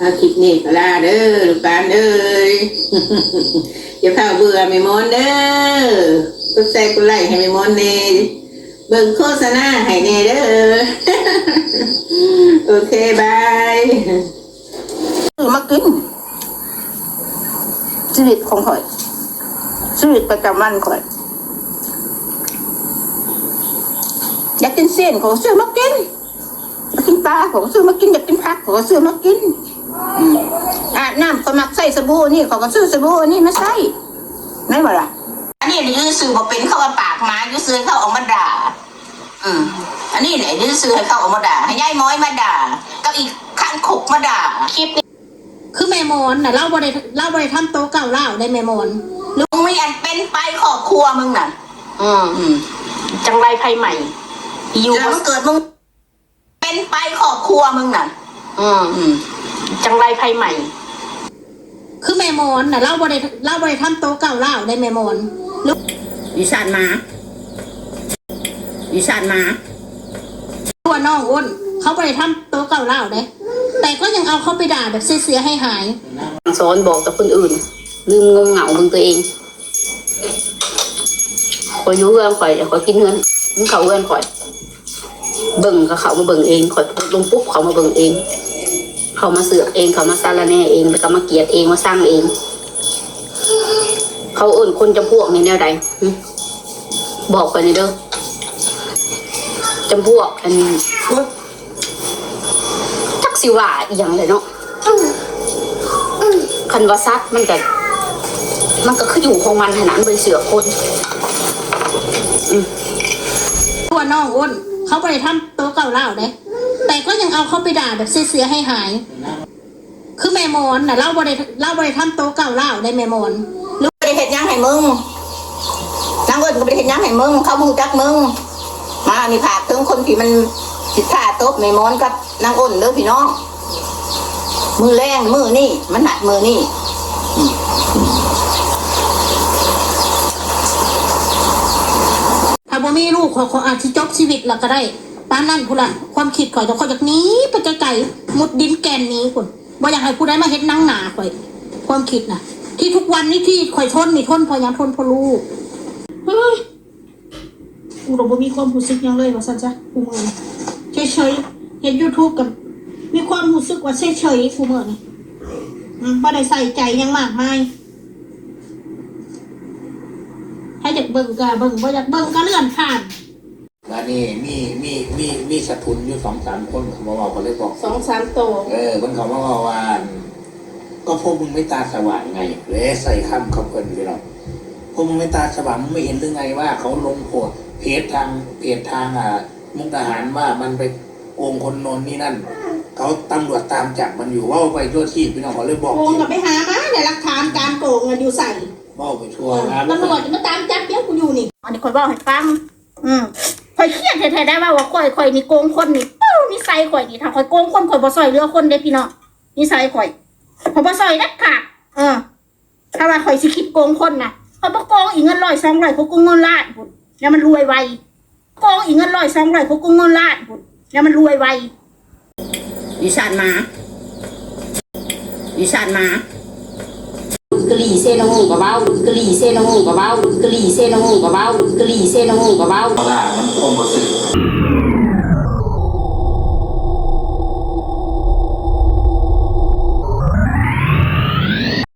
อาคลิปนี้ก็ลาเด้อลูกหลานเอ้ยอย่าเข้าเบื่อไม่มอนเด้อกดแชร์กดไลค์ให้ไม่มอนเน่เบิ่งโฆษณาให้แน่เด้อโอเคบายซื้อมากินชีวิตของข่อยชีวิตประจำวันข่อยอยากกินเส้นของซื้อมากิน ปลาของซื้อมากินอยากกินผักของซื้อมากินอืมอาบน้ำก็มักใส่สบู่นี่เขาก็ซื้อสบู่นี่มาใส่ไม่ว่าล่ะอันนี้ดื้อซื้อมาเป็นเข้ามาปากหมาดื้อซื้อเข้าออกมาด่าอืมอันนี้ไหนดื้อซื้อให้เข้าออกมาด่าให้ยายม้อยมาด่าก็อีกข้างขกมาด่าคลิปนี้คือแม่มอนน่ะเล่าบ่ได้เล่าบ่ได้ทำโต๊ะเก่าเล่าได้แม่มอนลุงไม่อันเป็นไปครอบครัวมึงน่ะอืมอืมจังไรภัยใหม่ อยู่แล้วมันเกิดมึง เป็นไปครอบครัวมึงน่ะ อืมอืมจังไรภัยใหม่ คือแม่มอนน่ะเล่าบ่ได้เล่าบ่ได้ทำโต๊ะเก่าเล่าได้แม่มอนอีสานมาอีสานมาตัวน้องอ้นเขาบ่ได้ทำโต๊ะเก่าเล่าเด้แต่ก็ยังเอาเขาไปด่าแบบเสียๆให้หายสอนบอกกับคนอื่น ลืมงงเหงามึงตัวเองคอยอยู่เงื่อนข่อยเดี๋ยวคอยกินเงินมึงเขาเงื่อนข่อย เบิ่งก็เขามาเบิ่งเองข่อยลงปุ๊บเขามาเบิ่งเอง เขามาเสือกเองเขามาซาลาแน่เองแล้วก็มาเกียดเองมาสร้างเอง เขาเอื่นคนจำพวกในแนวใดบอกไปในเด้อจำพวกอันจักสิว่าอีหยังเลยเนาะคันว่าซัดมันก็มันก็คืออยู่ของมันขนาดเป็นเสือคนตัวน้องอ้น เขาบ่ได้ทำโต๊ะเก่าเล่าเด้แต่ก็ยังเอาเขาไปด่าแบบเสียให้หาย คือแม่มอนน่ะเล่าบ่ได้เล่าบ่ได้ทำโต๊ะเก่าเล่าได้แม่มอนลูกไม่ได้เห็นยังให้มึงนางเอิญก็ไม่ได้เห็นยังให้มึงเขามึงจักมึงมานี่ผากถึงคนที่มันผิดท่าตบในมอนกับนางอ้นเด้อพี่น้องมือแรงมือนี่มันหนักมือนี่ ถ้าบ่มีลูกขอขออาจสิจบชีวิตล้วก็ได้ปานนั้นพุ่นละความคิดข่อยจะข่อยจากนี้ไปไกลๆมุดดินแกนนี้พุ่นบ่อยากให้ผู้ใดมาเฮ็ดหนังหนาข่อย ความคิดน่ะ ที่ทุกวันนี้ที่ข่อยทนนี่ทนพอยังทนเพอลูกเฮ้ยกูก็บ่มีความรู้สึกยังเลยว่าซั่นจ้ะกูมื้อนี้เฉยๆเห็น YouTube กับมีความรู้สึกว่าเฉยๆกูมื้อนี้อืมบ่ได้ใส่ใจยังมากมาย ถ้าอยากเบิ่งก็เบิ่งบ่อยากเบิ่งก็เลื่อนผ่านแล้วนี่มีมีมีมีสถุนอยู่สองสามคนเขามาบอกเขาเลยบอกสองสามโตเออคนเขามาบอกว่าก็พวกมึงไม่ตาสว่างไงเลยใส่คำเขาเพิ่นไปหรอกพวกมึงไม่ตาสว่างมึงไม่เห็นหรือไงว่าเขาลงโพดเพจทางเพจทางอ่ามุกดาหารว่ามันไปโกงคนโนนนี่นั่นเขาตำรวจตามจับมันอยู่ว่าไปทั่วที่พี่น้องเขาเลยบอกโกงกับไปหามาเนี่ยหลักฐานการโกงเงินอยู่ใส่ ว่าไปทั่วนะตำรวจจะมาตามจับเดี๋ยวกูอยู่นี่ อันนี้คอยบอกให้ฟัง อืมคอยเครียดแท้ๆได้ว่าว่าคอยคอยนี่โกงคนนี่เอ้านิสัยคอยนี่ถ้าคอยโกงคนคอยบ่ซอยเหลือคนเด้พี่น้องนิสัยคอยคอยบ่ซอยเด็ดขาดเออถ้าว่าคอยสิคิดโกงคนน่ะคอยบ่โกงอีกเงินร้อยสองร้อยเขาโกงเงินล้านพุ่นแล้วมันรวยไวโกงอีกเงินร้อยสองร้อยเขาโกงเงินล้านพุ่นแล้วมันรวยไวอีสานมาอีสานมา กะหรี่เส้นละงูกระเบ้ากะหรี่เส้นละงูกระเบ้ากะหรี่เส้นละงูกระเบ้ากะหรี่เส้นละงูกระเบ้าล่ามันคงบ่ซื้อ